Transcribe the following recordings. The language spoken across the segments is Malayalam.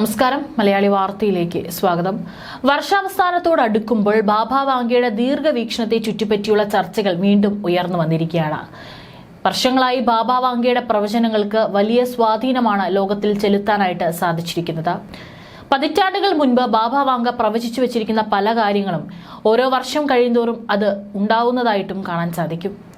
നമസ്കാരം. മലയാളി വാർത്തയിലേക്ക് സ്വാഗതം. വർഷാവസാനത്തോട് അടുക്കുമ്പോൾ ബാബ വാങ്കയുടെ ദീർഘവീക്ഷണത്തെ ചുറ്റിപ്പറ്റിയുള്ള ചർച്ചകൾ വീണ്ടും ഉയർന്നു വന്നിരിക്കുകയാണ്. വർഷങ്ങളായി ബാബ വാങ്കയുടെ പ്രവചനങ്ങൾക്ക് വലിയ സ്വാധീനമാണ് ലോകത്തിൽ ചെലുത്താനായിട്ട് സാധിച്ചിരിക്കുന്നത്. പതിറ്റാണ്ടുകൾ മുൻപ് ബാബ വാങ്ക പ്രവചിച്ചു വെച്ചിരിക്കുന്ന പല കാര്യങ്ങളും ഓരോ വർഷം കഴിയുന്തോറും അത് ഉണ്ടാവുന്നതായിട്ടും കാണാൻ സാധിക്കും.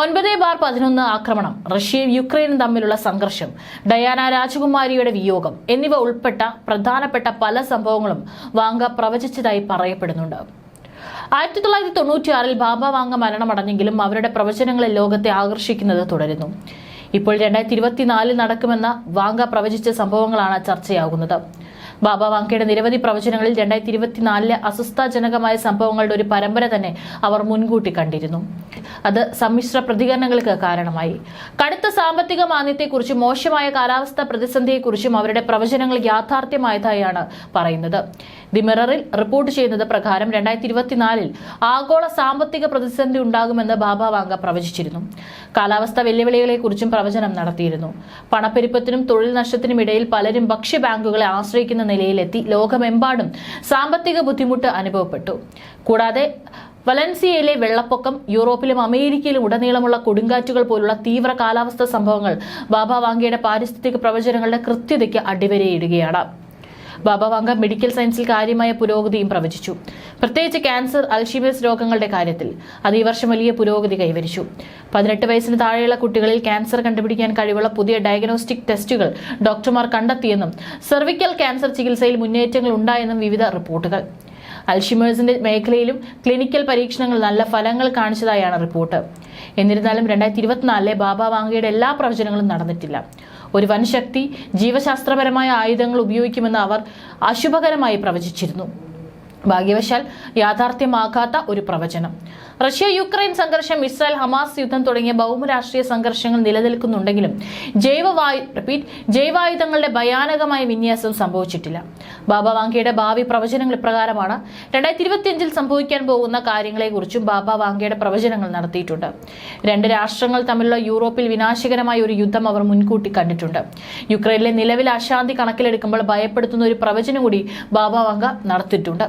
ഒൻപത് ബാർ പതിനൊന്ന് ആക്രമണം റഷ്യയും യുക്രൈനും തമ്മിലുള്ള സംഘർഷം ഡയാന രാജകുമാരിയുടെ വിയോഗം എന്നിവ ഉൾപ്പെട്ട പ്രധാനപ്പെട്ട പല സംഭവങ്ങളും വാങ്ക പ്രവചിച്ചതായി പറയപ്പെടുന്നുണ്ട്. ആയിരത്തി തൊള്ളായിരത്തി തൊണ്ണൂറ്റിയാറിൽ ബാബ വാങ്ക മരണമടഞ്ഞെങ്കിലും അവരുടെ പ്രവചനങ്ങളെ ലോകത്തെ ആകർഷിക്കുന്നത് തുടരുന്നു. ഇപ്പോൾ രണ്ടായിരത്തി ഇരുപത്തിനാലിൽ നടക്കുമെന്ന വാങ്ക പ്രവചിച്ച സംഭവങ്ങളാണ് ചർച്ചയാകുന്നത്. ബാബ വാങ്കയുടെ നിരവധി പ്രവചനങ്ങളിൽ രണ്ടായിരത്തി ഇരുപത്തിനാലിലെ അസ്വസ്ഥാജനകമായ സംഭവങ്ങളുടെ ഒരു പരമ്പര തന്നെ അവർ മുൻകൂട്ടി കണ്ടിരുന്നു. അത് സമ്മിശ്ര പ്രതികരണങ്ങൾക്ക് കാരണമായി. കടുത്ത സാമ്പത്തിക മാന്ദ്യത്തെക്കുറിച്ചും മോശമായ കാലാവസ്ഥ പ്രതിസന്ധിയെക്കുറിച്ചും അവരുടെ പ്രവചനങ്ങൾ യാഥാർത്ഥ്യമായതായാണ് പറയുന്നത്. ദി മിററിൽ റിപ്പോർട്ട് ചെയ്യുന്നത് പ്രകാരം രണ്ടായിരത്തി ഇരുപത്തിനാലിൽ ആഗോള സാമ്പത്തിക പ്രതിസന്ധി ഉണ്ടാകുമെന്ന് ബാബ വാങ്ക പ്രവചിച്ചിരുന്നു. കാലാവസ്ഥാ വെല്ലുവിളികളെക്കുറിച്ചും പ്രവചനം നടത്തിയിരുന്നു. പണപ്പെരുപ്പത്തിനും തൊഴിൽ നഷ്ടത്തിനും ഇടയിൽ പലരും ഭക്ഷ്യ ബാങ്കുകളെ ആശ്രയിക്കുന്ന നിലയിലെത്തി ലോകമെമ്പാടും സാമ്പത്തിക ബുദ്ധിമുട്ട് അനുഭവപ്പെട്ടു. കൂടാതെ വലൻസിയയിലെ വെള്ളപ്പൊക്കം യൂറോപ്പിലും അമേരിക്കയിലും ഉടനീളമുള്ള കൊടുങ്കാറ്റുകൾ പോലുള്ള തീവ്ര കാലാവസ്ഥാ സംഭവങ്ങൾ ബാബ വാങ്കയുടെ പാരിസ്ഥിതിക പ്രവചനങ്ങളുടെ കൃത്യതയ്ക്ക് അടിവരയിടുകയാണ്. ബാബ വാങ്ക മെഡിക്കൽ സയൻസിൽ കാര്യമായ പുരോഗതിയും പ്രവചിച്ചു. പ്രത്യേകിച്ച് ക്യാൻസർ അൽഷിമേഴ്സ് രോഗങ്ങളുടെ കാര്യത്തിൽ അത് ഈ വർഷം വലിയ പുരോഗതി കൈവരിച്ചു. പതിനെട്ട് വയസ്സിന് താഴെയുള്ള കുട്ടികളിൽ ക്യാൻസർ കണ്ടുപിടിക്കാൻ കഴിവുള്ള പുതിയ ഡയഗ്നോസ്റ്റിക് ടെസ്റ്റുകൾ ഡോക്ടർമാർ കണ്ടെത്തിയെന്നും സെർവിക്കൽ ക്യാൻസർ ചികിത്സയിൽ മുന്നേറ്റങ്ങൾ ഉണ്ടായെന്നും വിവിധ റിപ്പോർട്ടുകൾ. അൽഷിമേഴ്സിന്റെ മേഖലയിലും ക്ലിനിക്കൽ പരീക്ഷണങ്ങൾ നല്ല ഫലങ്ങൾ കാണിച്ചതായാണ് റിപ്പോർട്ട്. എന്നിരുന്നാലും രണ്ടായിരത്തി ഇരുപത്തിനാലിലെ ബാബ വാങ്കയുടെ എല്ലാ പ്രവചനങ്ങളും നടന്നിട്ടില്ല. ഒരു വൻശക്തി ജീവശാസ്ത്രപരമായ ആയുധങ്ങൾ ഉപയോഗിക്കുമെന്ന് അവർ അശുഭകരമായി പ്രവചിച്ചിരുന്നു. ഭാഗ്യവശാൽ യാഥാർത്ഥ്യമാകാത്ത ഒരു പ്രവചനം. റഷ്യ യുക്രൈൻ സംഘർഷം ഇസ്രായേൽ ഹമാസ് യുദ്ധം തുടങ്ങിയ ഭൗമരാഷ്ട്രീയ സംഘർഷങ്ങൾ നിലനിൽക്കുന്നുണ്ടെങ്കിലും ജൈവവായു റിപ്പീറ്റ് ജൈവായുധങ്ങളുടെ ഭയാനകമായ വിന്യാസം സംഭവിച്ചിട്ടില്ല. ബാബ വാങ്കയുടെ ഭാവി പ്രവചനങ്ങൾ ഇപ്രകാരമാണ്. രണ്ടായിരത്തി ഇരുപത്തിയഞ്ചിൽ സംഭവിക്കാൻ പോകുന്ന കാര്യങ്ങളെക്കുറിച്ചും ബാബ വാങ്കയുടെ പ്രവചനങ്ങൾ നടത്തിയിട്ടുണ്ട്. രണ്ട് രാഷ്ട്രങ്ങൾ തമ്മിലുള്ള യൂറോപ്പിൽ വിനാശകരമായ ഒരു യുദ്ധം അവർ മുൻകൂട്ടി കണ്ടിട്ടുണ്ട്. യുക്രൈനിലെ നിലവിലെ അശാന്തി കണക്കിലെടുക്കുമ്പോൾ ഭയപ്പെടുത്തുന്ന ഒരു പ്രവചനം കൂടി ബാബ വാങ്ക നടത്തിയിട്ടുണ്ട്.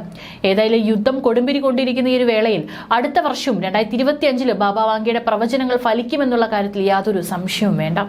ഏതായാലും യുദ്ധം കൊടുമ്പിരി കൊണ്ടിരിക്കുന്ന ഈ ഒരു വേളയിൽ അടുത്ത വർഷവും രണ്ടായിരത്തി ഇരുപത്തി ഇരുപത്തിയഞ്ചിൽ ബാബ വാങ്കിയുടെ പ്രവചനങ്ങൾ ഫലിക്കുമെന്നുള്ള കാര്യത്തിൽ യാതൊരു സംശയവും വേണ്ട.